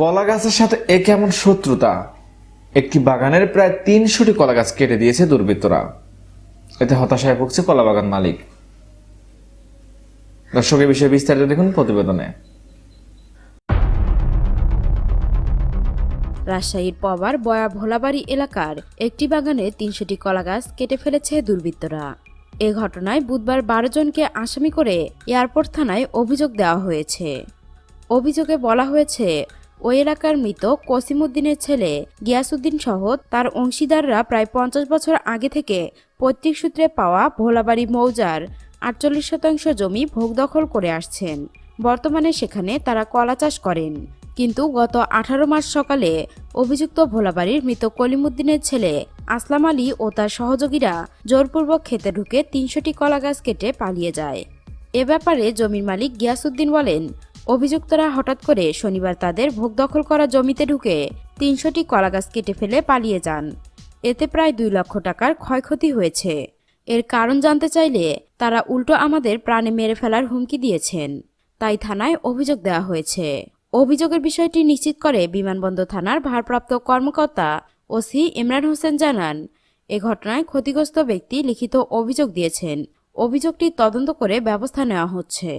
কলা গাছের সাথে এ কেমন শত্রুতা? একটি বাগানের প্রায় তিনশোটি কলা গাছ কেটে দিয়েছে দুর্বৃত্তরা। এতে হতাশায় ভুগছে কলা বাগান মালিক। দর্শক এই বিষয়ে বিস্তারিত দেখুন প্রতিবেদনে। রাজশাহীর পবার বয়া ভোলাবাড়ি এলাকার একটি বাগানে তিনশোটি কলাগাছ কেটে ফেলেছে দুর্বৃত্তরা। এ ঘটনায় বুধবার বারো জনকে আসামি করে এয়ারপোর্ট থানায় অভিযোগ দেওয়া হয়েছে। অভিযোগে বলা হয়েছে ওই এলাকার মৃত কসিমুদ্দিনের ছেলে গিয়াসুদ্দিন সহ তার অংশীদাররা প্রায় পঞ্চাশ বছর আগে থেকে পৈতৃক সূত্রে পাওয়া ভোলাবাড়ি মৌজার আটচল্লিশ শতাংশ জমি ভোগ দখল করে আসছেন। বর্তমানে সেখানে তারা কলা চাষ করেন। কিন্তু গত আঠারো মার্চ সকালে অভিযুক্ত ভোলাবাড়ির মৃত কলিমুদ্দিনের ছেলে আসলাম আলী ও তার সহযোগীরা জোরপূর্বক খেতে ঢুকে তিনশোটি কলা গাছ কেটে পালিয়ে যায়। এ ব্যাপারে জমির মালিক গিয়াসুদ্দিন বলেন অভিযুক্তরা হঠাৎ করে শনিবার তাদের ভোগ দখল করা জমিতে ঢুকে তিনশোটি কলা গাছ কেটে ফেলে পালিয়ে যান। এতে প্রায় দুই লক্ষ টাকার ক্ষয়ক্ষতি হয়েছে। এর কারণ জানতে চাইলে তারা উল্টো আমাদের প্রাণে মেরে ফেলার হুমকি দিয়েছেন। তাই থানায় অভিযোগ দেওয়া হয়েছে। অভিযোগের বিষয়টি নিশ্চিত করে বিমানবন্দর থানার ভারপ্রাপ্ত কর্মকর্তা ওসি ইমরান হোসেন জানান, এ ঘটনায় ক্ষতিগ্রস্ত ব্যক্তি লিখিত অভিযোগ দিয়েছেন। অভিযোগটি তদন্ত করে ব্যবস্থা নেওয়া হচ্ছে।